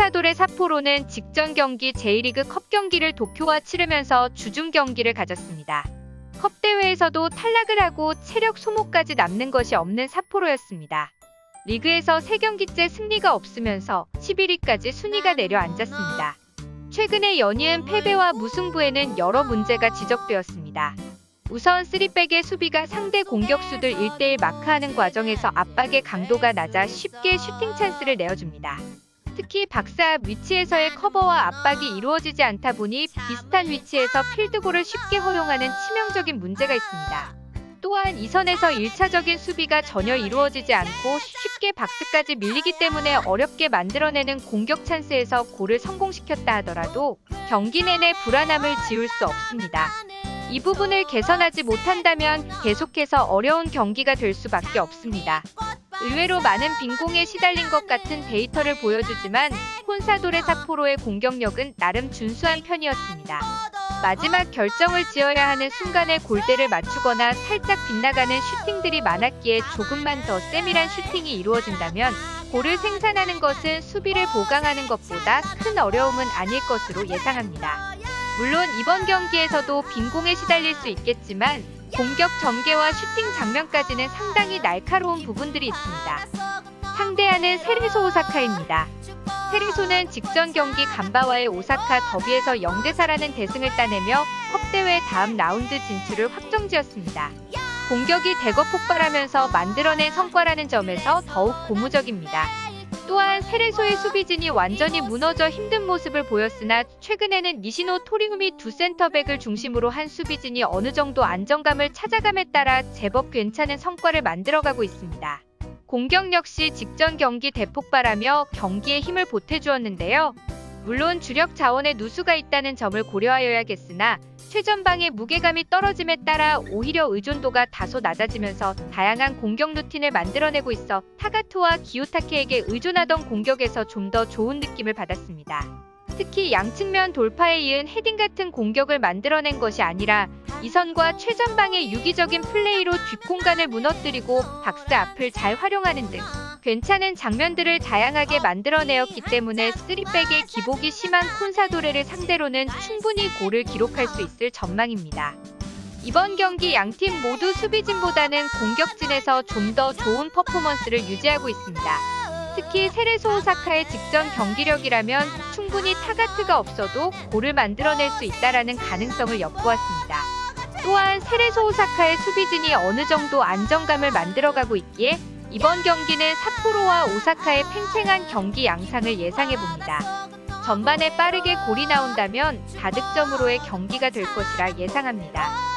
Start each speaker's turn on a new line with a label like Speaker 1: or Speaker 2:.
Speaker 1: 콘사도레 사포로는 직전 경기 J리그 컵 경기를 도쿄와 치르면서 주중 경기를 가졌습니다. 컵 대회에서도 탈락을 하고 체력 소모까지 남는 것이 없는 사포로였습니다. 리그에서 3경기째 승리가 없으면서 11위까지 순위가 내려앉았습니다. 최근에 연이은 패배와 무승부에는 여러 문제가 지적되었습니다. 우선 3백의 수비가 상대 공격수들 1대1 마크하는 과정에서 압박의 강도가 낮아 쉽게 슈팅 찬스를 내어줍니다. 특히 박스 앞 위치에서의 커버와 압박이 이루어지지 않다 보니 비슷한 위치에서 필드골을 쉽게 허용하는 치명적인 문제가 있습니다. 또한 이 선에서 1차적인 수비가 전혀 이루어지지 않고 쉽게 박스까지 밀리기 때문에 어렵게 만들어내는 공격 찬스에서 골을 성공시켰다 하더라도 경기 내내 불안함을 지울 수 없습니다. 이 부분을 개선하지 못한다면 계속해서 어려운 경기가 될 수밖에 없습니다. 의외로 많은 빈공에 시달린 것 같은 데이터를 보여주지만 콘사도레 사포로의 공격력은 나름 준수한 편이었습니다. 마지막 결정을 지어야 하는 순간에 골대를 맞추거나 살짝 빗나가는 슈팅들이 많았기에 조금만 더 세밀한 슈팅이 이루어진다면 골을 생산하는 것은 수비를 보강하는 것보다 큰 어려움은 아닐 것으로 예상합니다. 물론 이번 경기에서도 빈공에 시달릴 수 있겠지만 공격 전개와 슈팅 장면까지는 상당히 날카로운 부분들이 있습니다. 상대하는 세레소 오사카입니다. 세레소는 직전 경기 간바와의 오사카 더비에서 0대4라는 대승을 따내며 컵대회 다음 라운드 진출을 확정지었습니다. 공격이 대거 폭발하면서 만들어낸 성과라는 점에서 더욱 고무적입니다. 또한 세레소의 수비진이 완전히 무너져 힘든 모습을 보였으나 최근에는 니시노 토리우미 두 센터백을 중심으로 한 수비진이 어느 정도 안정감을 찾아감에 따라 제법 괜찮은 성과를 만들어가고 있습니다. 공격 역시 직전 경기 대폭발하며 경기에 힘을 보태주었는데요. 물론 주력 자원에 누수가 있다는 점을 고려하여야겠으나 최전방의 무게감이 떨어짐에 따라 오히려 의존도가 다소 낮아지면서 다양한 공격 루틴을 만들어내고 있어 타가토와 기요타케에게 의존하던 공격에서 좀 더 좋은 느낌을 받았습니다. 특히 양측면 돌파에 이은 헤딩 같은 공격을 만들어낸 것이 아니라 이선과 최전방의 유기적인 플레이로 뒷공간을 무너뜨리고 박스 앞을 잘 활용하는 등 괜찮은 장면들을 다양하게 만들어내었기 때문에 3백의 기복이 심한 콘사도레를 상대로는 충분히 골을 기록할 수 있을 전망입니다. 이번 경기 양팀 모두 수비진보다는 공격진에서 좀 더 좋은 퍼포먼스를 유지하고 있습니다. 특히 세레소 오사카의 직전 경기력이라면 충분히 타가트가 없어도 골을 만들어낼 수 있다라는 가능성을 엿보았습니다. 또한 세레소 오사카의 수비진이 어느 정도 안정감을 만들어가고 있기에 이번 경기는 삿포로와 오사카의 팽팽한 경기 양상을 예상해 봅니다. 전반에 빠르게 골이 나온다면 다득점으로의 경기가 될 것이라 예상합니다.